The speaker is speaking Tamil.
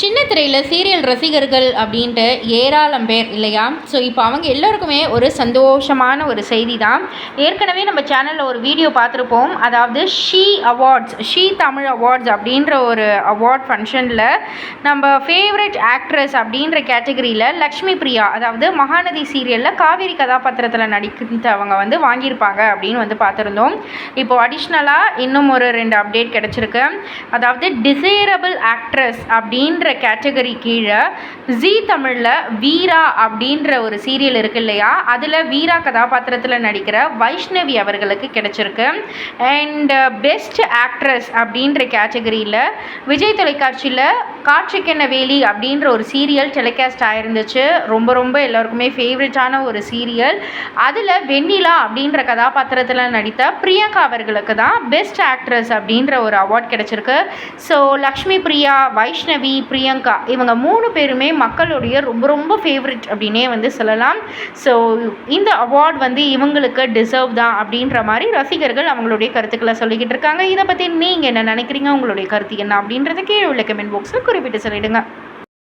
சின்ன திரையில் சீரியல் ரசிகர்கள் அப்படின்ட்டு ஏராளம் பேர் இல்லையா? ஸோ இப்போ அவங்க எல்லோருக்குமே ஒரு சந்தோஷமான ஒரு செய்தி தான் ஏற்கனவே நம்ம சேனலில் ஒரு வீடியோ பார்த்துருப்போம். அதாவது she awards she Tamil awards அப்படின்ற ஒரு அவார்ட் ஃபங்க்ஷனில் நம்ம ஃபேவரட் ஆக்ட்ரஸ் அப்படின்ற கேட்டகரியில் லக்ஷ்மி பிரியா அதாவது மகாநதி சீரியலில் காவேரி கதாபாத்திரத்தில் நடிக்கிறவங்க வந்து வாங்கியிருப்பாங்க அப்படின்னு வந்து பார்த்துருந்தோம். இப்போது அடிஷ்னலாக இன்னும் ஒரு ரெண்டு அப்டேட் கிடச்சிருக்கு. அதாவது டிசைரபிள் ஆக்ட்ரஸ் அப்படின்னு அப்படின்ற கேட்டகரி கீழே ஜீ தமிழில் வீரா அப்படின்ற ஒரு சீரியல் இருக்கு இல்லையா? அதில் வீரா கதாபாத்திரத்தில் நடிக்கிற வைஷ்ணவி அவர்களுக்கு கிடைச்சிருக்கு. அண்ட் பெஸ்ட் ஆக்ட்ரஸ் அப்படின்ற கேட்டகரியில் விஜய் தொலைக்காட்சியில் காட்சிக்கென்ன வேலி அப்படின்ற ஒரு சீரியல் டெலிகாஸ்ட் ஆயிருந்துச்சு. ரொம்ப ரொம்ப எல்லாருக்குமே ஃபேவரட்டான ஒரு சீரியல் அதில் வெண்ணிலா அப்படின்ற கதாபாத்திரத்தில் நடித்த பிரியங்கா அவர்களுக்கு தான் பெஸ்ட் ஆக்ட்ரஸ் அப்படின்ற ஒரு அவார்ட் கிடச்சிருக்கு. ஸோ லக்ஷ்மி பிரியா வைஷ்ணவி பிரியங்கா இவங்க மூணு பேருமே மக்களுடைய ரொம்ப ரொம்ப ஃபேவரட் அப்படின்னே வந்து சொல்லலாம். ஸோ இந்த அவார்ட் வந்து இவங்களுக்கு டிசர்வ் தான் அப்படின்ற மாதிரி ரசிகர்கள் அவங்களுடைய கருத்துக்களை சொல்லிக்கிட்டு இருக்காங்க. இதை பற்றி நீங்கள் என்ன நினைக்கிறீங்க? உங்களுடைய கருத்து என்ன அப்படின்றத கீழே உள்ள கமெண்ட் பாக்ஸில் குறிப்பிட்டு சொல்லிடுங்க.